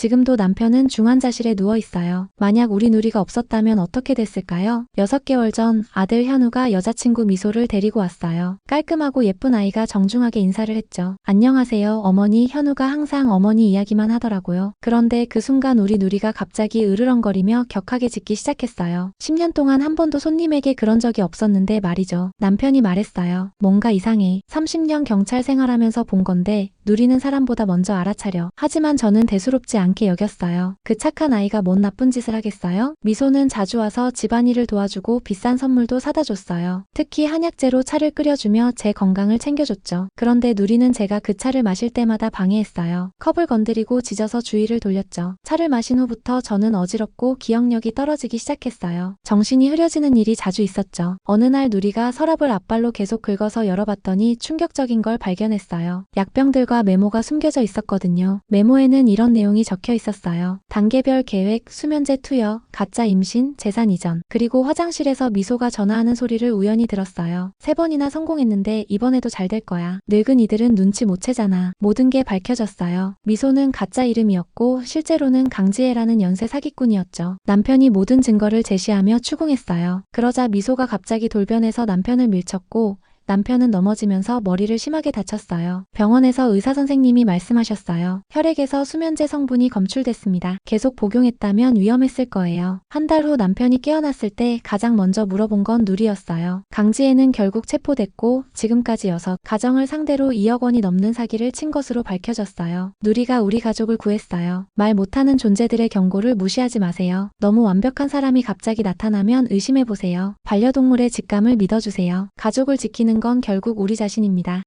지금도 남편은 중환자실에 누워 있어요. 만약 우리 누리가 없었다면 어떻게 됐을까요? 6개월 전 아들 현우가 여자친구 미소를 데리고 왔어요. 깔끔하고 예쁜 아이가 정중하게 인사를 했죠. 안녕하세요. 어머니 현우가 항상 어머니 이야기만 하더라고요. 그런데 그 순간 우리 누리가 갑자기 으르렁거리며 격하게 짖기 시작했어요. 10년 동안 한 번도 손님에게 그런 적이 없었는데 말이죠. 남편이 말했어요. 뭔가 이상해. 30년 경찰 생활하면서 본 건데 누리는 사람보다 먼저 알아차려. 하지만 저는 대수롭지 않게 여겼어요. 그 착한 아이가 뭔 나쁜 짓을 하겠어요? 미소는 자주 와서 집안일을 도와주고 비싼 선물도 사다 줬어요. 특히 한약재로 차를 끓여주며 제 건강을 챙겨줬죠. 그런데 누리는 제가 그 차를 마실 때마다 방해했어요. 컵을 건드리고 짖어서 주의를 돌렸죠. 차를 마신 후부터 저는 어지럽고 기억력이 떨어지기 시작했어요. 정신이 흐려지는 일이 자주 있었죠. 어느 날 누리가 서랍을 앞발로 계속 긁어서 열어봤더니 충격적인 걸 발견했어요. 약병들 과 메모가 숨겨져 있었거든요. 메모에는 이런 내용이 적혀 있었어요. 단계별 계획, 수면제 투여, 가짜 임신, 재산 이전, 그리고 화장실에서 미소가 전화하는 소리를 우연히 들었어요. 세 번이나 성공했는데 이번에도 잘 될 거야. 늙은 이들은 눈치 못 채잖아. 모든 게 밝혀졌어요. 미소는 가짜 이름이었고 실제로는 강지혜라는 연쇄 사기꾼이었죠. 남편이 모든 증거를 제시하며 추궁했어요. 그러자 미소가 갑자기 돌변해서 남편을 밀쳤고 남편은 넘어지면서 머리를 심하게 다쳤어요. 병원에서 의사 선생님이 말씀하셨어요. 혈액에서 수면제 성분이 검출됐습니다. 계속 복용했다면 위험했을 거예요. 한 달 후 남편이 깨어났을 때 가장 먼저 물어본 건 누리였어요. 강지혜는 결국 체포됐고 지금까지 여섯 가정을 상대로 2억 원이 넘는 사기를 친 것으로 밝혀졌어요. 누리가 우리 가족을 구했어요. 말 못하는 존재들의 경고를 무시하지 마세요. 너무 완벽한 사람이 갑자기 나타나면 의심해보세요. 반려동물의 직감을 믿어주세요. 가족을 지키는 건 결국 우리 자신입니다.